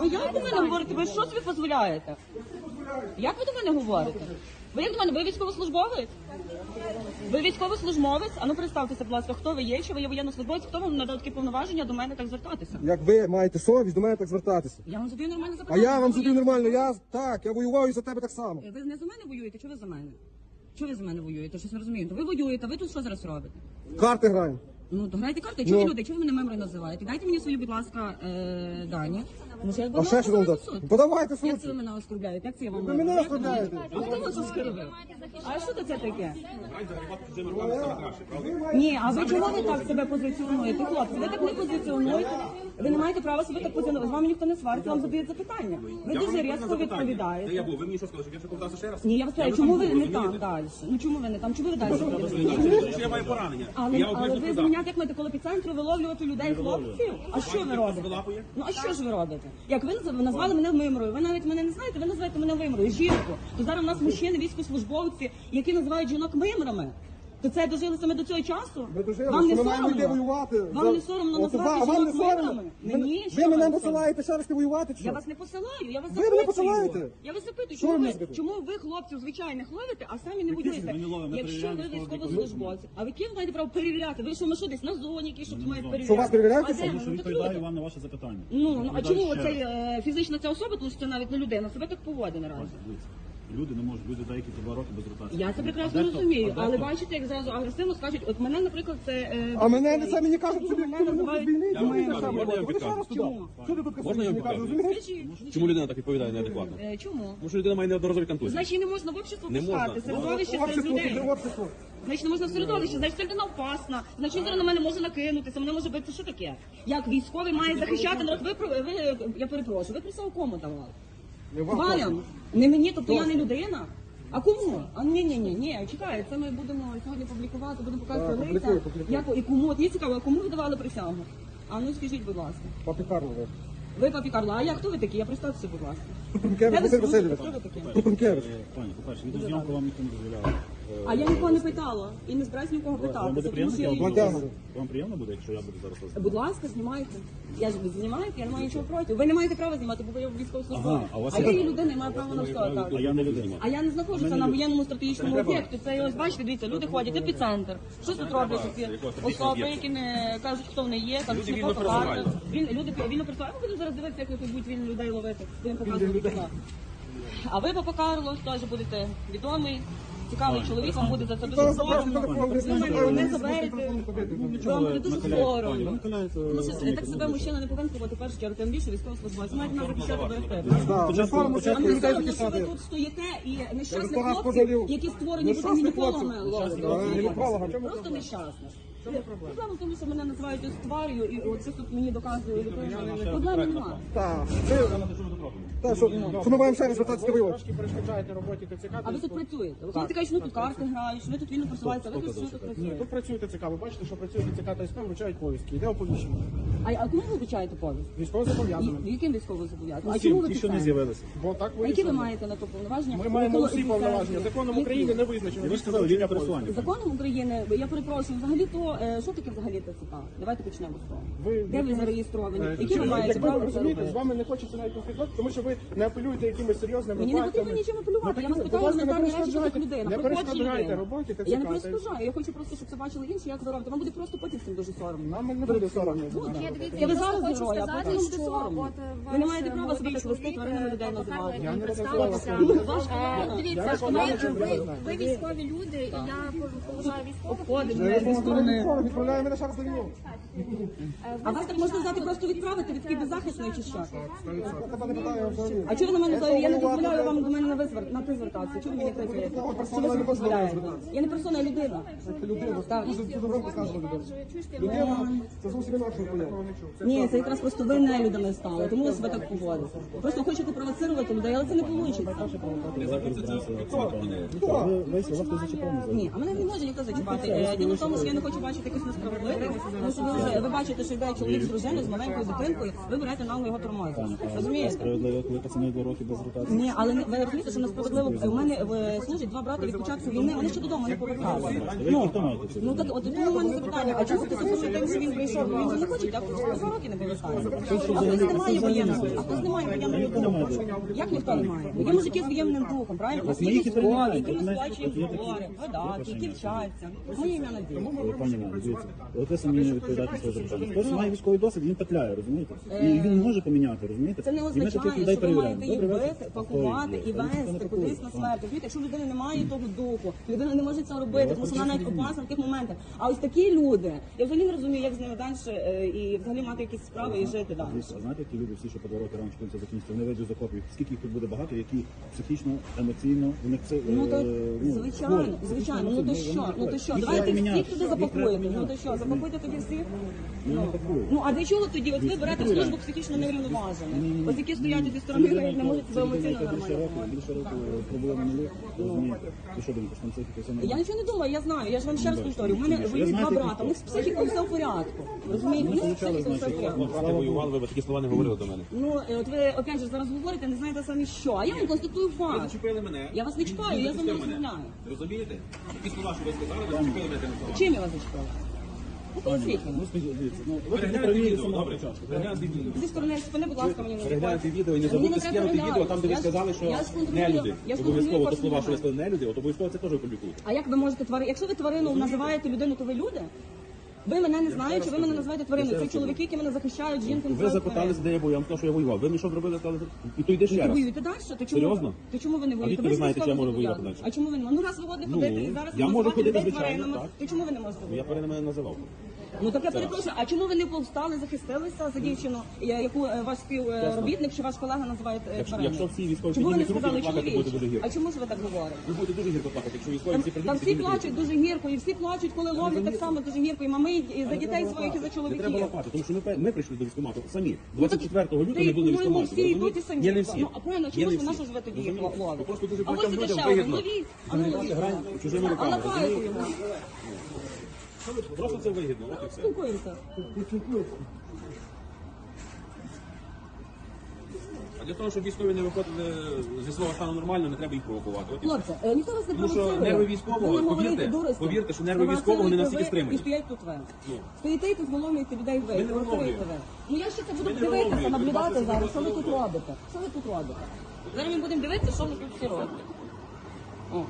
Ви як до мене говорите? Ви що собі дозволяєте? Як ви до мене говорите? Ви як до мене? Ви військовослужбовець? Ви військовослужбовець? А ну представтеся, будь ласка, хто ви є? Що ви є воєннослужбовець? Хто вам надав такі повноваження до мене так звертатися? Як ви маєте совість, до мене так звертатися. Я вам задаю нормальне А запитання. я вам задаю нормально, я так, я воював і за тебе так само. Ви не за мене воюєте, чи ви за мене? Чого ви за мене воюєте? Щось не розумію. То ви воюєте, ви тут що зараз робите? Карти граємо. Ну, то грайте карти. Чого Ну. ви люди? Чого ви мене меморою називаєте? Дайте мені свої, будь ласка, е, дані. Тому що я А буду ще що вам дати? суд. Подавайте Як це ви суд. мене оскорбляєте? Як це я вам Ви мене оскорбляєте. А хто вас оскорбив? А що це таке? Ні, а ви чого ви так себе позиціонуєте? Хлопці, ви так не позиціонуєте. Ви не маєте права себе так позиціонувати. З вами ніхто не свариться, вам задають запитання. Ви дуже різко Де я відповідаєте. був? Ви мені що сказали, щоб я ще ще раз? Ні, я вас питаю, чому ви не там далі? Ну чому ви не там? Чому ви далі? Тому що я маю поранення. Але, я але ви. Як маєте коло епіцентру виловлювати людей, хлопців? А що ви робите? Ну а що ж ви робите? Як ви назвали мене вимрою? Ви навіть мене не знаєте, ви називаєте мене вимрою, жінку. То зараз у нас мужчини, військовослужбовці, які називають жінок мимрами. То це дожилися ми до цього часу? Ви дожили, Вам не що ми маємо йти соромно? воювати. Вам За- не соромно От назвати вам- не жінок соромно? мимрами? Ви- Мені Ви що мене посилаєте ще раз ти воювати чи я вас не посилаю, я вас Ви мене посилаєте? Я вас запитую, Що чому ви ви, запитуєте? чому ви хлопців звичайних ловите, а самі не воюєте? ми не ловимо, ми Якщо ви перевіряємо військовослужбовці, а ви ким маєте право перевіряти? Ви що ми що десь на зоні, які що мають перевіряти? Що, вас перевіряють А це? де Тому що Ну, так відповідаю люди. вам на ваше запитання. Ну, ну, а Відповідаю чому ще оцей раз. е, фізична ця особа, тому що це навіть не людина, себе так поводить наразі? Дивіться, Люди не можуть, люди деякі два роки без ротації. Я це прекрасно дехто- розумію, а але дехто- бачите, як зразу агресивно скажуть, от мене, наприклад, це... е, А мене це мені кажуть, що Чому мене називають війни, Я вам ти можна я. Чому? Що ти тут Можна я вам кажеш? розумієш? Скажіть, Чому людина так відповідає неадекватно? е, чому? Тому що людина має неодноразові контузії. Значить, не можна в общество Не можна. пускати, середовище серед Общество, людей. общество. Значить, не можна в середовище, значить, ця людина опасна, значить, зараз на мене може накинутися, мене може бити. Що таке? Як військовий має захищати народ? Ви, про- ви, я перепрошую, ви присягу кому давали? Не Валям? Не мені, тобто я не людина? А кому? А ні, ні, ні, ні, чекай, це ми будемо сьогодні публікувати, будемо показувати Так, лиця. публікуй, публікуй. Як, і кому? Є цікаво, а кому ви давали присягу? А ну скажіть, будь ласка. Папі Карло, ви. Ви папі Карло, а я хто ви такі? Я представтеся, будь ласка. Тупенкевич Де ви Василь служите? Васильович. Хто ви такі? Тупенкевич. Пані, по-перше, відеозйомку вам ніхто не дозволяє. А я нікого не питала і не збираюсь нікого Вам буде приємно, я буду- вам приємно буде, якщо я буду зараз вас Будь ласка, знімайте. Я ж знімаєте, я не маю нічого проти. Ви не маєте права знімати, бо ви військовослужбовець. Ага, а у вас а є- я є людина і маю право на все. Так. А я не людина. А я не знаходжуся на воєнному стратегічному об'єкті. Це ось бачите, дивіться, люди ходять епіцентр. Що тут роблять ці особи, які не кажуть, хто вони є, кажуть, Люди не фотокарти. Він люди вільно пересувають. Ми будемо зараз дивитися, як ви тут будуть вільно людей ловити. Будемо показувати. А ви, папа Карло, теж будете відомий. Цікавий чоловік, вам буде за це дуже соромно. Ви не заберете. Вам буде дуже соромно. Тому що так себе мужчина не повинен ховати в першу чергу, тим більше військовослужбовець. Мають нам захищати що А не соромно, що ви тут стоїте і нещасних хлопців, які створені бути гінекологами Просто ловити. Чому Просто. Проблема в тому, що мене називають ось тварю, і оце тут мені доказує. Проблеми немає. Так. Так, що що ми маємо ще до воювати? Трошки перешкоджаєте роботі ТЦК. А ви тут працюєте? Ви ти кажеш, що ви тут карти грають, ви тут вільно просуваєтеся, а ви тут що тут Ні, працюєте? тут працює ТЦК. Ви бачите, що працює ТЦК та СП, вручають повістки. Йде оповіщення. А, а кому ви вручаєте повість? Військово зобов'язаний. Яким військовим зобов'язаним? А чому ви тут що не з'явилися. Бо так Які ви вирішили. маєте на то повноваження? Ми маємо усі повноваження. Законом України не визначено. Ви ж сказали, вільне пересування. Законом України, я перепрошую, взагалі то е, що таке взагалі ТЦК? Давайте почнемо з того. Ви- Де ви зареєстровані? Е, Які ви маєте право розумієте, з вами не хочеться навіть конфліктувати, тому що ви не апелюєте якимись серйозними Мені не потрібно нічим апелювати. Я вас питаю елементарні речі, як людина. Не перешкоджайте роботі ТЦК. Я не перешкоджаю. Я хочу просто, щоб це бачили інші, як ви робите. Вам буде просто потім цим дуже соромно. Нам не буде соромно. Ну, я дивіться, ви зараз герої, а потім буде соромно. от Ви не маєте права себе так вести, тваринами людей е, називати. Я не представився. Е, Дивіться, ви військові люди, і я поважаю військових. Обходимо Зі. Відправляємо раз до війни. А вас так можна взяти просто відправити, ви такий беззахисний чи що? А чого ви на мене взагалі? Я не дозволяю вам до мене на ви звер- на ти звертатися. Чого ви мені кричите? Що ви собі дозволяєте? Я не персона, я людина. Людина, Так. дуже дуже добре сказано людина. Людина, це зовсім інакше поняття. Ні, це якраз просто ви не людьми стали, тому ви себе так поводите. Просто хочете провоцирувати людей, але це не вийде. Ні, а мене не може ніхто зачіпати. Е, Діло в тому, що я не хочу бачити якось несправедливих. Тому ви ви бачите, що йде чоловік з дружиною, з маленькою дитинкою, ви берете нагло його тормозити. Розумієте? несправедливо, коли пацани два роки без ротації. Ні, але не- ви розумієте, що несправедливо. У мене е, служать два брати від початку війни, вони ще додому не поверталися. Ви Ну, хто маєте це? ну так от тому у мене запитання, а чому ти запитуєш тим, що він прийшов? Він же не хоче, а хтось два роки не повертається. А хтось не має воєнного, а хтось не має воєнного духу. Як ніхто не має? Є мужики з воєнним духом, правильно? Які військові, які ми- видатки, які вчаться. Моє ім'я Надія. Пані Дивіться, от ви самі не відповідаєте своє запитання. Хтось має військовий досвід, він петляє, розумієте? І він може поміняти, розумієте? Е, Це не І ми таких означає, людей що ви маєте перевіряємо. їх Добре, бити, пакувати і ні, ніхто не вести пакує. кудись на смерть. Розумієте, якщо людина не має того духу, людина не може це робити, тому що вона навіть опасна в таких моментах. А ось такі люди, я взагалі не розумію, як з ними далі е, і взагалі мати якісь справи і жити далі. Дивіться, а знаєте, ті люди всі, що по два роки рано коли закінчиться, вони вийдуть з окопів. Скільки їх тут буде багато, які психічно, емоційно, у них це е, Ну то ну, звичайно, звичайно. Ну то що? Ну то що? Їх Давайте всіх міняти. туди Їх запакуєте. Ну то що? Запакуйте тоді всіх. Ну. Ну а для чого тоді? От ви берете службу психічно неврівноважених. Ось які стоять зі сторони, навіть не можуть себе емоційно Більше нормально. більше розумієте? Що там психіка все Я нормально? нічого не думаю, я знаю. Я ж вам ще раз повторю. У мене воюють два брата. У них з психікою все в порядку. Розумієте? У них з психікою все в порядку. Брати воювали, ви такі слова не говорили до мене. Ну, е, от ви опять же зараз говорите, не знаєте самі що. А я вам констатую Ви факт. зачепили мене. Я вас не чіпаю, я з вами Відпустили розмовляю. Розумієте? Такі слова, що ви сказали, ви зачепили мене тими словами. Чим я вас зачіпила? Ну, мені. Ну, скажіть, дивіться, ну, ви Перегляньте праві відео, самого добре? початку. Перегляньте відео. Зі сторони спини, будь ласка, мені не Перегляньте відео і не забудьте скинути відео там, де ви сказали, що не люди. я Обов'язково то слова, що ви сказали не люди, от обов'язково це теж опублікуйте. А як ви можете тварину? Якщо ви тварину називаєте людину, то ви люди? Ви мене не знаєте, ви мене називаєте твариною. Це чоловіки, які мене захищають, жінки Ви називають запиталися, де я був, я вам сказав, що я воював. Ви мені що зробили, сказали, і то йде ще Ви раз. воюєте далі? То чому, Серйозно? То чому ви не воюєте? звідки ви знаєте, що я можу воювати далі? А чому ви не? Ну раз ви годите Ну, ходити і зараз я можу називати ходити, людей звичайно, тваринами, так. то чому ви не можете Я воювати? перед мене називав. Ну так я перепрошую, а чому ви не повстали, захистилися за дівчину, я- яку е, ваш співробітник чи ваш колега називає е, Якщо- якщо всі військові Чому ви не піднімуть руки, сказали плакати буде дуже чоловіче? гірко. А чому ж ви так говорите? Ви будете дуже гірко плакати, якщо військові Там, всі прийдуть. там всі плачуть дуже гірко, і всі плачуть, коли ловлять так само дуже гірко, і мами, і за дітей своїх, і за Не треба чоловіків. лапати, тому що ми, ми прийшли до військкомату самі. Ну, 24 лютого не ти, було по-моєму, всі йдуть і самі. Є не всі. Ну, а правильно, Є чому не ж вона всі. ж ви тоді Розумієте? ловите? Просто дуже А ось багатьом людям ще один, вигідно. ловіть. А ну. Грань чужими руками. розумієте? Просто це вигідно, от і все. Спілкуємося. А для того, щоб військові не виходили зі свого стану нормально, не треба їх провокувати. От і все. Хлопці, е, ніхто вас не Тому що нерви військового, Ви повірте, говорите дурості. повірте, що нерви військового не ви настільки стримані. І стоять тут ви. Ну. Стоїте і тут виловлюєте людей ви. Ми не ви. Ну я ще це буду Ми не дивитися, наблюдати Ми зараз, що ви тут робите. Що ви тут робите? Зараз ми будемо дивитися, що ви тут всі робите. О.